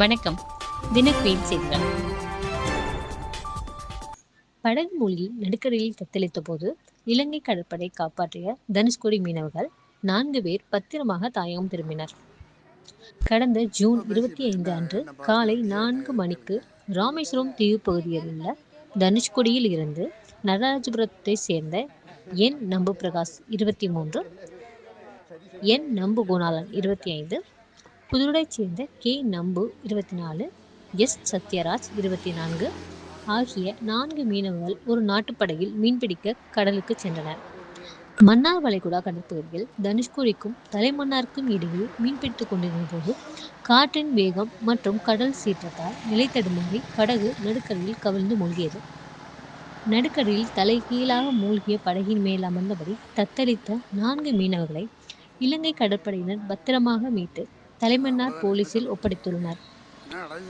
வணக்கம். தினக்குயின் செய்திகள் படகு மூழ்கி நடுக்கடலில் தத்தளித்த போது இலங்கை கடற்படை காப்பாற்றிய தனுஷ்கோடி மீனவர்கள் நான்கு பேர் பத்திரமாக தாயகம் திரும்பினர். கடந்த ஜூன் இருபத்தி ஐந்து அன்று காலை நான்கு மணிக்கு ராமேஸ்வரம் தீவு பகுதியில் உள்ள தனுஷ்கோடியில் இருந்து நடராஜபுரத்தை சேர்ந்த என் நம்பு பிரகாஷ் இருபத்தி மூன்று என் நம்பு குணாலன் இருபத்தி ஐந்து புதுடைச் சேர்ந்த கே. நம்பு இருபத்தி நாலு எஸ். சத்யராஜ் இருபத்தி நான்கு ஆகிய நான்கு மீனவர்கள் ஒரு நாட்டுப்படகில் மீன்பிடிக்க கடலுக்கு சென்றனர். மன்னார் வளைகுடா கடற்பகுதியில் தனுஷ்கோடிக்கும் தலைமன்னாருக்கும் இடையே மீன்பிடித்துக் கொண்டிருந்த போது காற்றின் வேகம் மற்றும் கடல் சீற்றத்தால் நிலை தடுமாறி படகு நடுக்கடலில் கவிழ்ந்து மூழ்கியது. நடுக்கடலில் தலைகீழாக மூழ்கிய படகின் மேல் அமர்ந்தபடி தத்தளித்த நான்கு மீனவர்களை இலங்கை கடற்படையினர் பத்திரமாக மீட்டு தலைமன்னார் போலீசில் ஒப்படைத்துள்ளனர்.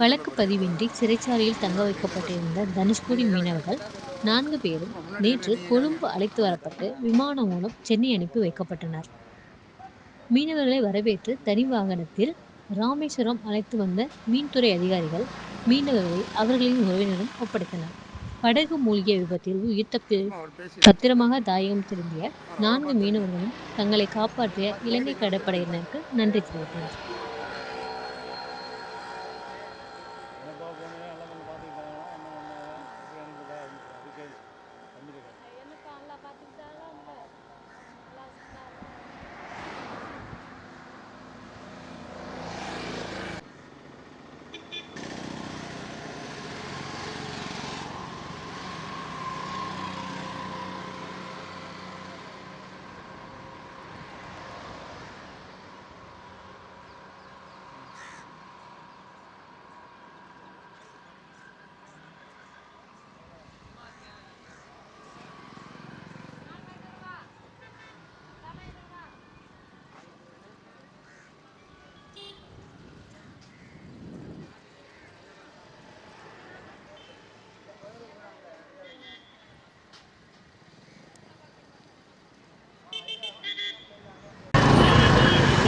வழக்கு பதிவின்றி சிறைச்சாலையில் தங்க வைக்கப்பட்டிருந்த தனுஷ்கோடி மீனவர்கள் நான்கு பேரும் நேற்று கொழும்பு அழைத்து வரப்பட்டு விமானம் மூலம் சென்னை அனுப்பி வைக்கப்பட்டனர். மீனவர்களை வரவேற்று தனி வாகனத்தில் ராமேஸ்வரம் அழைத்து வந்த மீன்துறை அதிகாரிகள் மீனவர்களை அவர்களின் உறவினரும் ஒப்படைத்தனர். படகு மூழ்கிய விபத்தில் உயிர் தப்பி பத்திரமாக தாயகம் திரும்பிய நான்கு மீனவர்களும் தங்களை காப்பாற்றிய இலங்கை கடற்படையினருக்கு நன்றி தெரிவித்தனர்.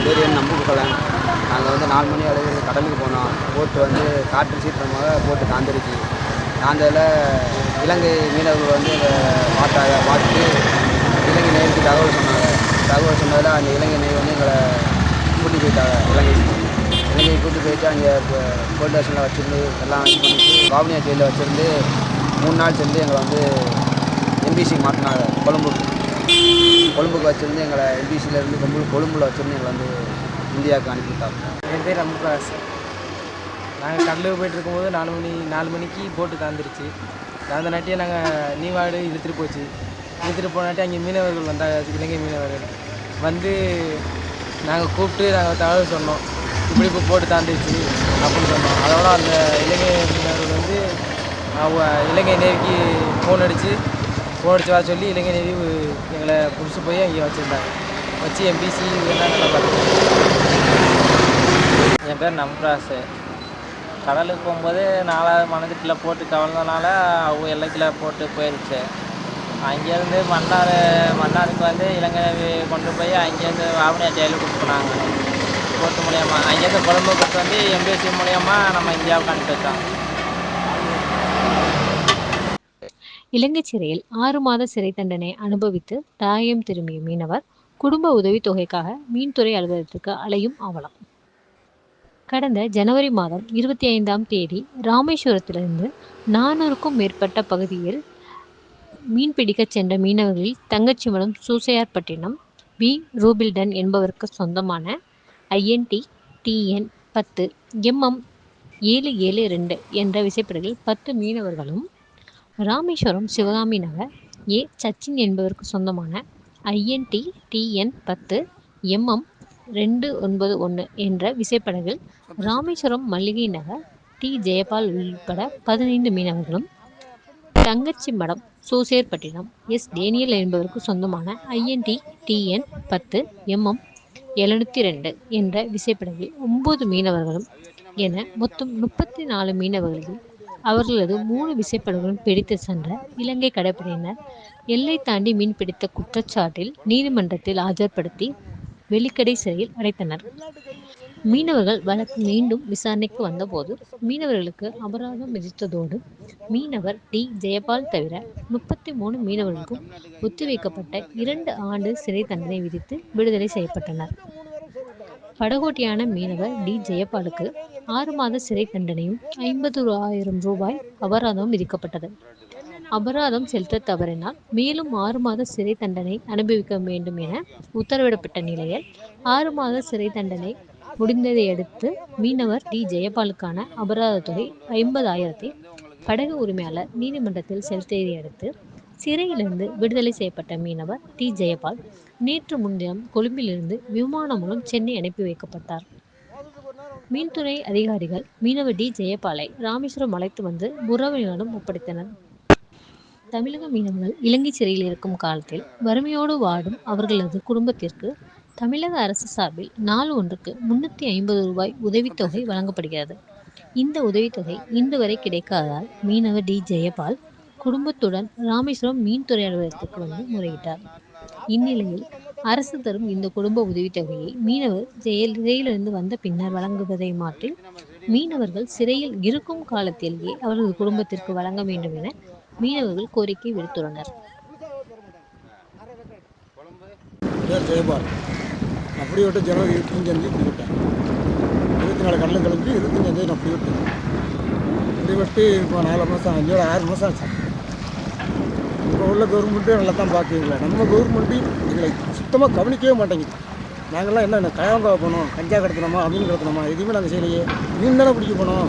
பேர் என் நம்புக்கலன் நாங்கள் வந்து நாலு மணி அளவில் கடலுக்கு போனோம். போட்டு வந்து காற்று சீற்றமாக போட்டு காந்திருச்சு. தாண்டதில் இலங்கை மீனவர்கள் வந்து எங்களை பார்த்தாங்க. பார்த்துட்டு இலங்கை நேருக்கு தகவல் சொன்னாங்க. தகவல் சொன்னதில் அந்த இலங்கை நேர் வந்து எங்களை கூட்டி போயிட்டாங்க இலங்கைக்கு இலங்கையை கூட்டி போயிட்டு அங்கே போலீஸ் ஸ்டேஷனில் வச்சுருந்து எல்லாம் இது பண்ணிட்டு வாவனியா ஜெயிலில் வச்சுருந்து மூணு நாள் சேர்ந்து எங்களை வந்து எம்பிசி மாற்றினாங்க கொழம்புக்கு. கொழும்புக்கு வச்சுருந்து எங்களை எம்பிசியிலேருந்து கொம்பு கொழும்புல வச்சுருந்து எங்களை வந்து இந்தியாவுக்கு அனுப்பிவிட்டாங்க என் பேர் ரமபிரகாஷ் நாங்கள் கடலுக்கு போயிட்டு இருக்கும்போது நாலு மணி நாலு மணிக்கு போட்டு தாந்துருச்சு தாந்த நாட்டியே நாங்கள் நீவாடு இழுத்துட்டு போச்சு. இழுத்துட்டு போனாட்டி அங்கே மீனவர்கள் வந்தாங்க. இலங்கை மீனவர்கள். வந்து நாங்கள் கூப்பிட்டு நாங்கள் தகவல் சொன்னோம். இப்படி இப்போ போட்டு தாந்துருச்சு அப்படின்னு சொன்னோம். அதோட அந்த இலங்கை மீனவர்கள் வந்து அவங்க இலங்கை நேவிக்கு ஃபோன் அடித்து ஓடிச்சு வர சொல்லி இளைஞர் நேவி எங்களை பிடிச்சி போய் அங்கே வச்சுருந்தாங்க. வச்சு எம்பிசி இதெல்லாம் நல்லா பார்த்துருக்காங்க என் பேர் நம்ராசு கடலுக்கு போகும்போது நாலாவது மனதிட்டில் போட்டு கவர்ந்தனால அவங்க எல்லைக்கில் போட்டு போயிடுச்சு அங்கேருந்து மன்னார் மன்னாருக்கு வந்து இளைஞரை கொண்டு போய் அங்கேருந்து வாவனியா ஜெயிலுக்கு கூப்பிட்டு போனாங்க. போட்டு மூலியமாக அங்கேருந்து கொழும்பு கொடுத்து வந்து எம்பிசி மூலியமாக நம்ம இந்தியாவுக்கு அனுப்பி வச்சாங்க. இலங்கை சிறையில் ஆறு மாத சிறை தண்டனை அனுபவித்து தாயம் திரும்பிய மீனவர் குடும்ப உதவி தொகைக்காக மீன்துறை அலுவலகத்துக்கு அலையும் அவலம். கடந்த ஜனவரி மாதம் இருபத்தி ஐந்தாம் தேதி ராமேஸ்வரத்திலிருந்து நானூறுக்கும் மேற்பட்ட பகுதியில் மீன்பிடிக்கச் சென்ற மீனவர்களில் தங்கச்சிமலம் சூசையார்பட்டினம் பி ரூபில்டன் என்பவருக்கு சொந்தமான ஐஎன்டி டிஎன் பத்து எம்எம் ஏழு ஏழு ரெண்டு என்ற விசைப்படகில் பத்து மீனவர்களும் ராமேஸ்வரம் சிவகாமி நகர் ஏ சச்சின் என்பவருக்கு சொந்தமான ஐஎன்டி டிஎன் பத்து எம்எம் ரெண்டு ஒன்பது ஒன்று என்ற விசைப்படகில் ராமேஸ்வரம் மல்லிகை நகர் டி ஜெயபால் உள்பட பதினைந்து மீனவர்களும் தங்கச்சி மடம் சோசேர்பட்டினம் எஸ் டேனியல் என்பவருக்கு சொந்தமான ஐஎன்டி டிஎன் பத்து எம்எம் எழுநூற்றி ரெண்டு என்ற விசைப்படகில் ஒன்பது மீனவர்களும் என மொத்தம் முப்பத்தி நாலு மீனவர்களில் அவர்களது மூணு விசைப்படகுகளும் பிடித்து சென்ற இலங்கை கடற்படையினர். எல்லை தாண்டி மீன்பிடித்த குற்றச்சாட்டில் நீதிமன்றத்தில் ஆஜர்படுத்தி வெலிக்கடை சிறையில் அடைத்தனர். மீனவர்கள் வழக்கு மீண்டும் விசாரணைக்கு வந்தபோது மீனவர்களுக்கு அபராதம் விதித்ததோடு மீனவர் டி. ஜெயபால் தவிர முப்பத்தி மூணு மீனவர்களுக்கும் ஒத்திவைக்கப்பட்ட இரண்டு ஆண்டு சிறை தண்டனை விதித்து விடுதலை செய்யப்பட்டனர். படகோட்டியான மீனவர் டி. ஜெயபாலுக்கு ஆறு மாத சிறை தண்டனையும் ஐம்பது ஆயிரம் ரூபாய் அபராதம் விதிக்கப்பட்டது. அபராதம் செலுத்த தவறினால் மேலும் ஆறு மாத சிறை தண்டனை அனுபவிக்க வேண்டும் என உத்தரவிடப்பட்ட நிலையில் ஆறு மாத சிறை தண்டனை முடிந்ததை அடுத்து மீனவர் டி. ஜெயபாலுக்கான அபராத தொகை ஐம்பதாயிரத்தை படகு உரிமையாளர் நீதிமன்றத்தில் செலுத்தியதை அடுத்து சிறையிலிருந்து விடுதலை செய்யப்பட்ட மீனவர் டி. ஜெயபால் நேற்று முன்தினம் கொழும்பிலிருந்து விமானம் மூலம் சென்னை அனுப்பி வைக்கப்பட்டார். மீன்துறை அதிகாரிகள் மீனவர் டி. ஜெயபாலை ராமேஸ்வரம் அழைத்து வந்து உறவினரிடம் ஒப்படைத்தனர். தமிழக மீனவர்கள் இலங்கை சிறையில் இருக்கும் காலத்தில் வறுமையோடு வாடும் அவர்களது குடும்பத்திற்கு தமிழக அரசு சார்பில் நாள் ஒன்றுக்கு முன்னூற்றி ஐம்பது ரூபாய் உதவித்தொகை வழங்கப்படுகிறது. இந்த உதவித்தொகை இன்று வரை கிடைக்காததால் மீனவர் டி. ஜெயபால் குடும்பத்துடன் ராமேஸ்வரம் மீன்துறை அலுவலகத்துக்கு வந்து முறையிட்டார். இந்நிலையில் அரசு தரும் இந்த குடும்ப உதவித்தொகையை மீனவர் சிறையிலிருந்து வந்த பின்னர் வழங்குவதை மாற்றி மீனவர்கள் சிறையில் இருக்கும் காலத்திலேயே அவரது குடும்பத்திற்கு வழங்க வேண்டும் என மீனவர்கள் கோரிக்கை விடுத்துள்ளனர். அப்படி விட்டு ஜனவரி இருபத்தஞ்சாந்தேதி இப்படி விட்டேன். இருபத்தி நாலு கடலும் கிளம்பி இருபத்தஞ்சாந்தேதி நான் அப்படி விட்டேன். இப்படி விட்டு இப்போ நாலு மாதம் அஞ்சோட ஆறு மாதம் ஆச்சு. இப்போ உள்ள கவர்மெண்ட்டு நல்லா தான் பார்க்குறீங்களா நம்ம கவர்மெண்ட்டு எங்களை சுத்தமாக கவனிக்கவே மாட்டேங்குது. நாங்கள்லாம் என்ன என்ன கயவங்காவை போனோம் கஞ்சா கடத்தணுமா அப்படின்னு கடத்தணுமா எதுவுமே நாங்கள் செய்யலையே. மீன் தானே பிடிக்க போனோம்.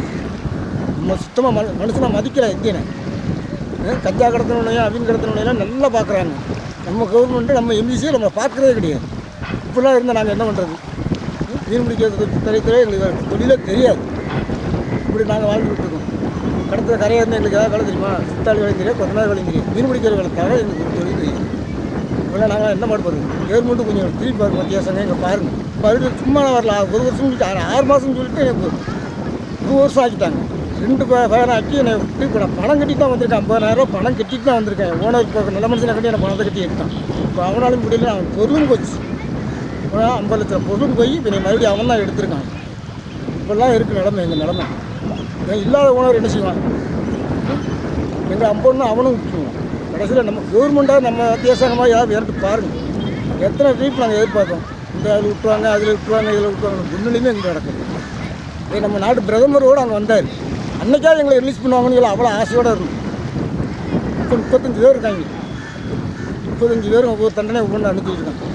நம்ம சுத்தமாக மனு மனுஷனாக மதிக்கல இந்தியனை. கஞ்சா கடத்தணுனையும் அவின் கடத்தணுனையெல்லாம் நல்லா பார்க்குறாங்க நம்ம கவர்மெண்ட்டு நம்ம எம்பிசியை நம்ம பார்க்குறதே கிடையாது. இப்படிலாம் இருந்தால் நாங்கள் என்ன பண்ணுறது மீன் பிடிக்கிறது துறைத்துறை எங்களுக்கு தொழிலே தெரியாது. இப்படி நாங்கள் வாழ்ந்துகிட்டு இருக்கோம். கடத்துல கரையாக இருந்தால் எங்களுக்கு ஏதாவது வேலை தெரியுமா? சித்தாளி வேலை தெரியும் கொத்தனார் வேலை தெரியும் மீன் பிடிக்கிற வேலை தவிர எங்களுக்கு ஒரு தொழில் தெரியும் இப்போலாம் நாங்கள் என்ன பண்ணுறது கவர்மெண்ட்டு கொஞ்சம் திருப்பி பாருங்க வித்தியாசங்க இங்கே பாருங்கள் மறுபடியும் சும்மா வரல ஒரு வருஷம் சொல்லிட்டு ஆறு ஆறு மாதம் சொல்லிட்டு எனக்கு ஒரு வருஷம் ஆக்கிட்டாங்க. ரெண்டு பே- பேரை ஆக்கி என்னை விட்டு இப்போ நான் பணம் கட்டி தான் வந்திருக்கேன் ஐம்பதாயிரரூவா பணம் கட்டிட்டு தான் வந்திருக்கேன். ஓனர் இப்போ நல்ல மனுஷனை கட்டி எனக்கு பணத்தை கட்டி எடுத்தான். இப்போ அவனாலும் முடியல அவன் பொருளும் போச்சு. இப்போ ஐம்பது லட்சம் பொருளும் போய் இப்போ நீ மறுபடியும் அவன் தான் எடுத்திருக்கான். இப்போல்லாம் இருக்குது நிலமை எங்கள் நிலமை. இல்லாத ஓனர் என்ன செய்வான்? எங்கள் அம்பொன்னு அவனும் விட்டுருவான். கடைசியில் நம்ம கவர்மெண்ட்டாக நம்ம வித்தியாசமாக யார் இறந்து பாருங்கள் எத்தனை ட்ரீப் நாங்கள் எதிர்பார்த்தோம். இந்த அதில் விட்டுவாங்க அதில் விட்டுவாங்க இதில் விட்டுவாங்க முன்னிலையுமே இங்கே நடக்குது. ஏய், நம்ம நாட்டு பிரதமரோடு அங்கே வந்தார். அன்னைக்காவது எங்களை ரிலீஸ் பண்ணுவாங்கன்னு அவ்வளோ ஆசையோடு இருந்தோம். இப்போ முப்பத்தஞ்சு பேர் இருக்காங்க. முப்பத்தஞ்சு பேர் ஒவ்வொரு தண்டனை ஒவ்வொன்று அனுப்பிச்சிருக்காங்க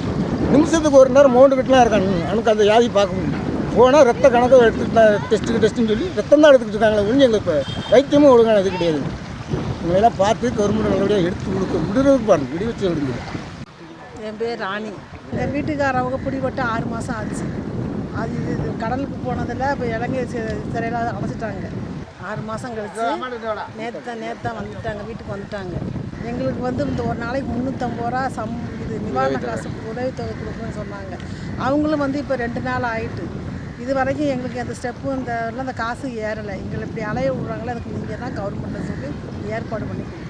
நிமிஷத்துக்கு ஒரு நேரம் மவுண்டு கட்டலாம் இருக்காங்க. எனக்கு அந்த வியாதி பார்க்க முடியும் போனால் ரத்த கணக்கை எடுத்துக்கிட்டேன் டெஸ்ட்டுக்கு டெஸ்ட்டுன்னு சொல்லி ரத்தம் தான் எடுத்துக்கிட்டு இருக்காங்களே ஒழிஞ்சு எங்களுக்கு இப்போ வைத்தியமும் ஒழுங்கான இது கிடையாது. இவங்களெல்லாம் பார்த்து கவர்மெண்ட் நல்லபடியாக எடுத்து கொடுக்க விடுறதுக்கு பாருங்க. விடி வச்சு விடுங்க என் பேர் ராணி. எங்கள் வீட்டுக்காரவங்க பிடிபட்டு ஆறு மாதம் ஆச்சு. அது இது இது கடலுக்கு போனதில் இப்போ இலங்கை சிறையில் அடைச்சிட்டாங்க. ஆறு மாதம் கழிச்சு நேற்று நேற்று வந்துட்டாங்க. வீட்டுக்கு வந்துட்டாங்க. எங்களுக்கு வந்து இந்த ஒரு நாளைக்கு முந்நூற்றம்பது ரூபா சம் இது நிவாரண காசு உதவித்தொகை கொடுக்குன்னு சொன்னாங்க. அவங்களும் வந்து இப்போ ரெண்டு நாள் ஆயிட்டு. இது வரைக்கும் எங்களுக்கு அந்த ஸ்டெப்பும் இந்த அந்த காசு ஏறலை. எங்களை இப்படி அலைய விடுறாங்களே அதுக்கு நீங்கள் தான் கவர்மெண்ட்டில் சொல்லி ஏற்பாடு பண்ணிக்கணும்.